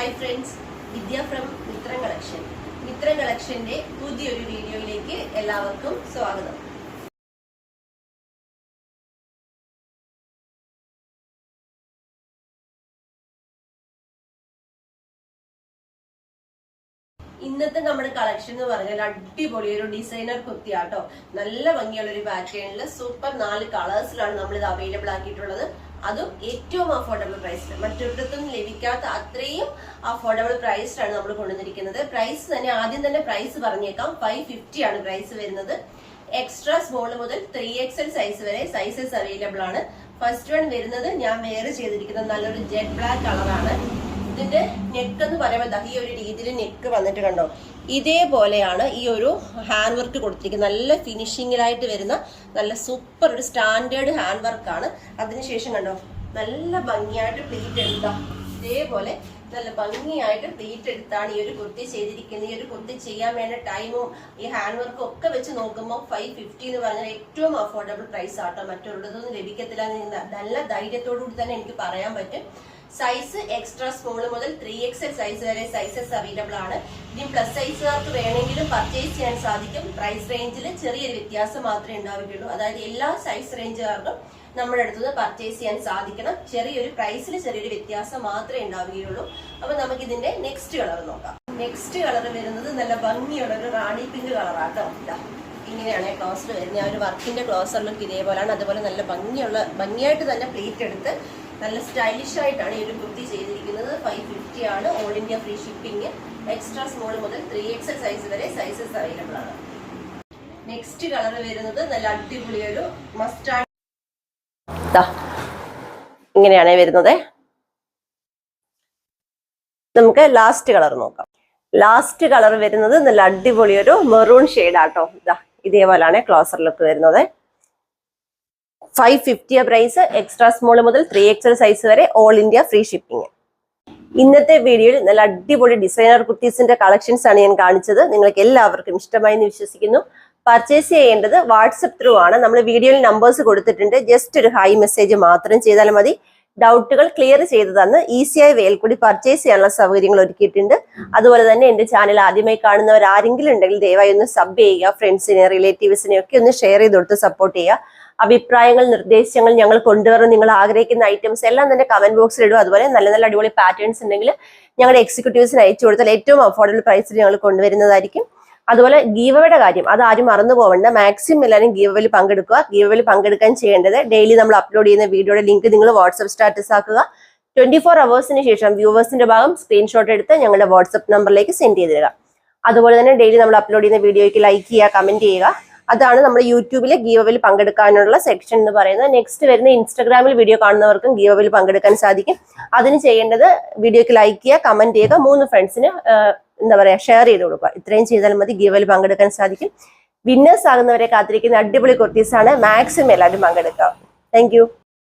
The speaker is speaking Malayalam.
Hi friends Vidya from Mithra collection Mithra കളക്ഷന്റെ പുതിയൊരു വീഡിയോയിലേക്ക് എല്ലാവർക്കും സ്വാഗതം. ഇന്നത്തെ നമ്മുടെ കളക്ഷൻ എന്ന് പറഞ്ഞാൽ അടിപൊളി ഒരു ഡിസൈനർ കുർത്തിയാട്ടോ. നല്ല ഭംഗിയുള്ള ഒരു പാറ്റേണിൽ സൂപ്പർ നാല് കളേഴ്സിലാണ് നമ്മൾ ഇത് അവൈലബിൾ ആക്കിയിട്ടുള്ളത്. അതും ഏറ്റവും അഫോർഡബിൾ പ്രൈസിൽ മറ്റൊരിടത്തും ലഭിക്കാത്ത അത്രയും അഫോർഡബിൾ പ്രൈസിലാണ് നമ്മൾ കൊണ്ടുവന്നിരിക്കുന്നത്. പ്രൈസ് തന്നെ ആദ്യം തന്നെ പ്രൈസ് പറഞ്ഞേക്കാം. ഫൈവ് ഫിഫ്റ്റി ആണ് പ്രൈസ് വരുന്നത്. എക്സ്ട്രാ സ്മോൾ മുതൽ ത്രീ എക്സൽ സൈസ് വരെ സൈസസ് അവൈലബിൾ ആണ്. ഫസ്റ്റ് വൺ വരുന്നത് ഞാൻ വെയർ ചെയ്തിരിക്കുന്നത് നല്ലൊരു ജെറ്റ് ബ്ലാക്ക് കളറാണ് ഇതിന്റെ നെക്ക് എന്ന് പറയുമ്പോൾ ഈ ഒരു രീതിയിൽ നെക്ക് വന്നിട്ട് കണ്ടോ? ഇതേപോലെയാണ് ഈ ഒരു ഹാൻഡ് വർക്ക് കൊടുത്തിരിക്കുന്നത്. നല്ല ഫിനിഷിങ്ങിലായിട്ട് വരുന്ന നല്ല സൂപ്പർ ഒരു സ്റ്റാൻഡേർഡ് ഹാൻഡ് വർക്കാണ് അതിനുശേഷം കണ്ടോ? നല്ല ഭംഗിയായിട്ട് പ്ലീറ്റ് എടുത്ത ഇതേപോലെ നല്ല ഭംഗിയായിട്ട് പ്ലീറ്റ് എടുത്താണ് ഈ ഒരു കുർത്തി ചെയ്തിരിക്കുന്നത്. ഈ ഒരു കുർത്തി ചെയ്യാൻ വേണ്ട ടൈമും ഈ ഹാൻഡ് വർക്കും ഒക്കെ വെച്ച് നോക്കുമ്പോൾ ഫൈവ് ഫിഫ്റ്റി എന്ന് പറഞ്ഞാൽ ഏറ്റവും അഫോർഡബിൾ പ്രൈസ് ആട്ടോ. മറ്റുള്ളതൊന്നും ലഭിക്കത്തില്ല നല്ല ധൈര്യത്തോടു കൂടി തന്നെ എനിക്ക് പറയാൻ പറ്റും. സൈസ് എക്സ്ട്രാ സ്മോൾ മുതൽ ത്രീ എക്സൽ സൈസ് വരെ സൈസസ് അവൈലബിൾ ആണ്. ഇനി പ്ലസ് സൈസുകാർക്ക് വേണമെങ്കിലും പർച്ചേസ് ചെയ്യാൻ സാധിക്കും. പ്രൈസ് റേഞ്ചിൽ ചെറിയൊരു വ്യത്യാസം മാത്രമേ ഉണ്ടാവുകയുള്ളൂ. അതായത് എല്ലാ സൈസ് റേഞ്ചുകാർക്കും നമ്മുടെ അടുത്തുനിന്ന് പർച്ചേസ് ചെയ്യാൻ സാധിക്കണം. ചെറിയൊരു പ്രൈസിൽ ചെറിയൊരു വ്യത്യാസം മാത്രമേ ഉണ്ടാവുകയുള്ളൂ. അപ്പൊ നമുക്ക് ഇതിന്റെ നെക്സ്റ്റ് കളർ നോക്കാം. നെക്സ്റ്റ് കളർ വരുന്നത് നല്ല ഭംഗിയുള്ള ഒരു റാണി പിങ്ക് കളറാട്ടോ ഇങ്ങനെയാണ് ക്ലോസർ വരുന്നത്. ആ ഒരു വർക്കിന്റെ ക്ലോസർ ലുക്ക് ഇതേപോലെയാണ് അതുപോലെ നല്ല ഭംഗിയുള്ള ഭംഗിയായിട്ട് തന്നെ പ്ലേറ്റ് എടുത്ത് നല്ല സ്റ്റൈലിഷ് ആയിട്ടാണ് ഈ ഒരു കുർത്തി ചെയ്തിരിക്കുന്നത്. ഫൈവ് ഫിഫ്റ്റി ആണ്. All India free shipping extra small മുതൽ ത്രീ എക്സൽ സൈസ് വരെ സൈസസ് അവൈലബിൾ ആണ്. നെക്സ്റ്റ് കളർ വരുന്നത് നല്ല അടിപൊളി ഒരു മസ്റ്റാർഡ് ഇങ്ങനെയാണ് വരുന്നത്. നമുക്ക് ലാസ്റ്റ് കളർ നോക്കാം. ലാസ്റ്റ് കളർ വരുന്നത് നല്ല അടിപൊളി ഒരു മെറൂൺ ഷെയ്ഡാട്ടോ ഇതാ ഇതേപോലാണ് ക്ലോസർ ലുക്ക് വരുന്നത്. Five fifty price extra small മുതൽ ത്രീ എക്സൽ സൈസ് വരെ ഓൾ ഇന്ത്യ ഫ്രീ ഷിപ്പിംഗ് ഇന്നത്തെ വീഡിയോയിൽ നല്ല അടിപൊളി ഡിസൈനർ കുർത്തീസിന്റെ കളക്ഷൻസ് ആണ് ഞാൻ കാണിച്ചത്. നിങ്ങൾക്ക് എല്ലാവർക്കും ഇഷ്ടമായി എന്ന് വിശ്വസിക്കുന്നു. പർച്ചേസ് ചെയ്യേണ്ടത് വാട്സപ്പ് ത്രൂ ആണ്. നമ്മൾ വീഡിയോയിൽ നമ്പേഴ്സ് കൊടുത്തിട്ടുണ്ട്. ജസ്റ്റ് ഒരു ഹൈ മെസ്സേജ് മാത്രം ചെയ്താൽ മതി. ഡൗട്ടുകൾ ക്ലിയർ ചെയ്തു തന്ന് ഈസിയായി വേൽ കൂടി പർച്ചേസ് ചെയ്യാനുള്ള സൗകര്യങ്ങൾ ഒരുക്കിയിട്ടുണ്ട്. അതുപോലെ തന്നെ എന്റെ ചാനൽ ആദ്യമായി കാണുന്നവർ ആരെങ്കിലും ഉണ്ടെങ്കിൽ ദയവായി ഒന്ന് സബ് ചെയ്യുക. ഫ്രണ്ട്സിനെ റിലേറ്റീവ്സിനെ ഒക്കെ ഒന്ന് ഷെയർ ചെയ്ത് കൊടുത്ത് സപ്പോർട്ട് ചെയ്യുക. അഭിപ്രായങ്ങൾ നിർദ്ദേശങ്ങൾ ഞങ്ങൾ കൊണ്ടുവരണം നിങ്ങൾ ആഗ്രഹിക്കുന്ന ഐറ്റംസ് എല്ലാം തന്നെ കമന്റ് ബോക്സിൽ ഇടും. അതുപോലെ നല്ല നല്ല അടിപൊളി പാറ്റേൺസ് ഉണ്ടെങ്കിൽ ഞങ്ങളുടെ എക്സിക്യൂട്ടീവ്സിന് അയച്ചു കൊടുത്താൽ ഏറ്റവും അഫോർഡബിൾ പ്രൈസിൽ ഞങ്ങൾ കൊണ്ടുവരുന്നതായിരിക്കും. അതുപോലെ ഗീവയുടെ കാര്യം അത് ആരും മറന്നു പോകണ്ട മാക്സിമം എല്ലാവരും ഗീവയിൽ പങ്കെടുക്കുക. ഗീവയിൽ പങ്കെടുക്കാൻ ചെയ്യേണ്ടത് ഡെയിലി നമ്മൾ അപ്ലോഡ് ചെയ്യുന്ന വീഡിയോയുടെ ലിങ്ക് നിങ്ങൾ വാട്സ്ആപ്പ് സ്റ്റാറ്റസ് ആക്കുക. ട്വന്റി ഫോർ അവേഴ്സിന് ശേഷം വ്യൂവേഴ്സിന്റെ ഭാഗം സ്ക്രീൻഷോട്ട് എടുത്ത് ഞങ്ങളുടെ വാട്സ്ആപ്പ് നമ്പറിലേക്ക് സെൻഡ് ചെയ്ത് അതുപോലെ തന്നെ ഡെയിലി നമ്മൾ അപ്ലോഡ് ചെയ്യുന്ന വീഡിയോയ്ക്ക് ലൈക്ക് ചെയ്യുക കമന്റ് ചെയ്യുക. അതാണ് നമ്മുടെ യൂട്യൂബിലെ ഗീവവിൽ പങ്കെടുക്കാനുള്ള സെക്ഷൻ എന്ന് പറയുന്നത്. നെക്സ്റ്റ് വരുന്ന ഇൻസ്റ്റാഗ്രാമിൽ വീഡിയോ കാണുന്നവർക്കും ഗീവവിൽ പങ്കെടുക്കാൻ സാധിക്കും. അതിന് ചെയ്യേണ്ടത് വീഡിയോക്ക് ലൈക്ക് ചെയ്യുക കമന്റ് ചെയ്യുക മൂന്ന് ഫ്രണ്ട്സിന് എന്താ പറയുക ഷെയർ ചെയ്ത് കൊടുക്കുക. ഇത്രയും ചെയ്താൽ മതി ഗീവവിൽ പങ്കെടുക്കാൻ സാധിക്കും. വിന്നേഴ്സ് ആകുന്നവരെ കാത്തിരിക്കുന്ന അടിപൊളി കുർത്തീസാണ് മാക്സിമം എല്ലാവരും പങ്കെടുക്കുക. താങ്ക്